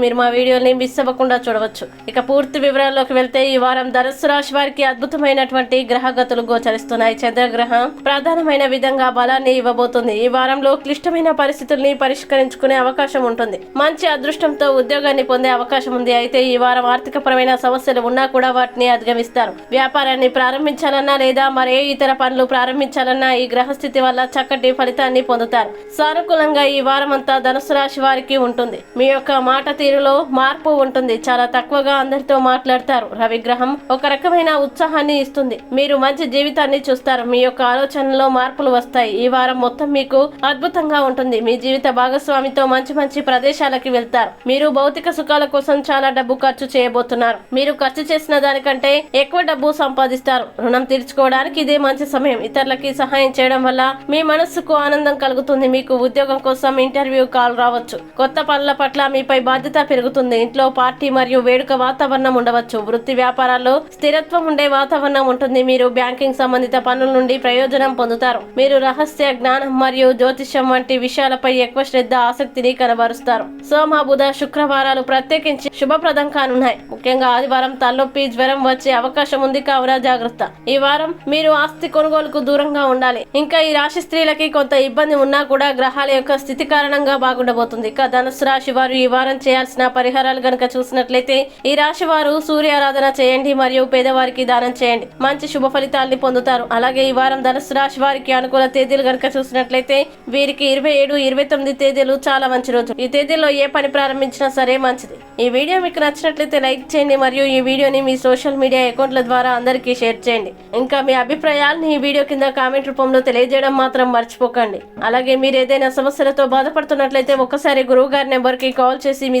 మీరు మా వీడియోని మిస్ అవ్వకుండా చూడవచ్చు. ఇక పూర్తి వివరాల్లోకి వెళ్తే ఈ వారం ధనుస్సు రాశి వారికి అద్భుతమైనటువంటి గ్రహగతులు గోచరిస్తున్నాయి. చంద్రగ్రహం ప్రధానమైన విధంగా బలాన్ని ఇవ్వబోతుంది. ఈ వారంలో క్లిష్టమైన పరిస్థితుల్ని పరిష్కరించుకునే అవకాశం ఉంటుంది. మంచి అదృష్టంతో ఉద్యోగాన్ని పొందే అవకాశం ఉంది. అయితే ఈ వారం ఆర్థికపరమైన సమస్యలు ఉన్నా కూడా వాటిని అధిగమిస్తారు. వ్యాపారాన్ని ప్రారంభించాలన్నా లేదా మరే ఇతర పనులు ప్రారంభించాలన్నా ఈ గ్రహస్థితి వల్ల చక్కటి ఫలితాన్ని పొందుతారు. సానుకూలంగా ఈ వారం అంతా ధనుసు రాశి వారికి ఉంటుంది. మీ యొక్క మాట తీరులో మార్పు ఉంటుంది. చాలా తక్కువగా అందరితో మాట్లాడతారు. రవిగ్రహం ఒక రకమైన ఉత్సాహాన్ని ఇస్తుంది. మీరు మంచి జీవితాన్ని చూస్తారు. మీ యొక్క ఆలోచనలో మార్పులు వస్తాయి. ఈ వారం మొత్తం మీకు అద్భుతంగా ఉంటుంది. మీ జీవిత భాగస్వామితో మంచి మంచి ప్రదేశాలకి వెళ్తారు. మీరు భౌతిక సుఖాల కోసం చాలా డబ్బు ఖర్చు చేయబోతున్నారు. మీరు ఖర్చు చేసిన దానికంటే ఎక్కువ డబ్బు సంపాదిస్తారు. రుణం తీర్చుకోవడానికి ఇదే మంచి సమయం. ఇతరులకి సహాయం చేయడం వల్ల మీ మనస్సుకు ఆనందం కలుగుతుంది. మీకు ఉద్యోగం కోసం ఇంటర్వ్యూ కాల్ రావచ్చు. కొత్త పనుల పట్ల మీపై బాధ్యత పెరుగుతుంది. ఇంట్లో పార్టీ మరియు వేడుక వాతావరణం ఉండవచ్చు. వృత్తి వ్యాపారాల్లో స్థిరత్వం ఉండే వాతావరణం ఉంటుంది. మీరు బ్యాంకింగ్ సంబంధిత పనుల నుండి ప్రయోజనం పొందుతారు. మీరు రహస్య జ్ఞానం మరియు జ్యోతిష్యం వంటి విషయాలపై ఎక్కువ శ్రద్ధ ఆసక్తిని కనబరుస్తారు. సోమ బుధ శుక్రవారాలు ప్రత్యేకించి శుభప్రదం కానున్నాయి. ముఖ్యంగా ఆదివారం తలనొప్పి జ్వరం వచ్చే అవకాశం ఉంది కావున జాగ్రత్త. ఈ వారం మీరు ఆస్తి కొనుగోలుకు దూరంగా ఉండాలి. ఇంకా ఈ రాశి స్త్రీలకి కొంత ఇబ్బంది ఉన్నా కూడా గ్రహాల యొక్క స్థితి కారణంగా బాగుండబోతుంది. ఇక ధనుసు రాశి వారు ఈ వారం చేయాల్సిన పరిహారాలు గనక చూసినట్లయితే ఈ రాశి వారు సూర్యారాధన చేయండి మరియు పేదవారికి దానం చేయండి. మంచి శుభ ఫలితాల్ని పొందుతారు. అలాగే ఈ వారం ధనుసు రాశి వారికి అనుకూల తేదీలు గనక చూసినట్లయితే వీరికి ఇరవై ఏడు ఇరవై తొమ్మిది తేదీలు చాలా మంచి రోజు. ఈ తేదీల్లో ఏ పని ప్రారంభించినా సరే మంచిది. ఈ వీడియో మీకు నచ్చినట్లయితే లైక్ చేయండి మరియు ఈ వీడియోని మీ సోషల్ మీడియా అకౌంట్ల ద్వారా అందరికీ షేర్ చేయండి. ఇంకా మీ అభిప్రాయాలను ఈ వీడియో కింద కామెంట్ రూపంలో తెలియజేయడం మాత్రం మర్చిపోకండి. అలాగే మీరు ఏదైనా సమస్యలతో బాధపడుతున్నట్లయితే ఒక్కసారి గురువు గారి నెంబర్కి కాల్ చేసి మీ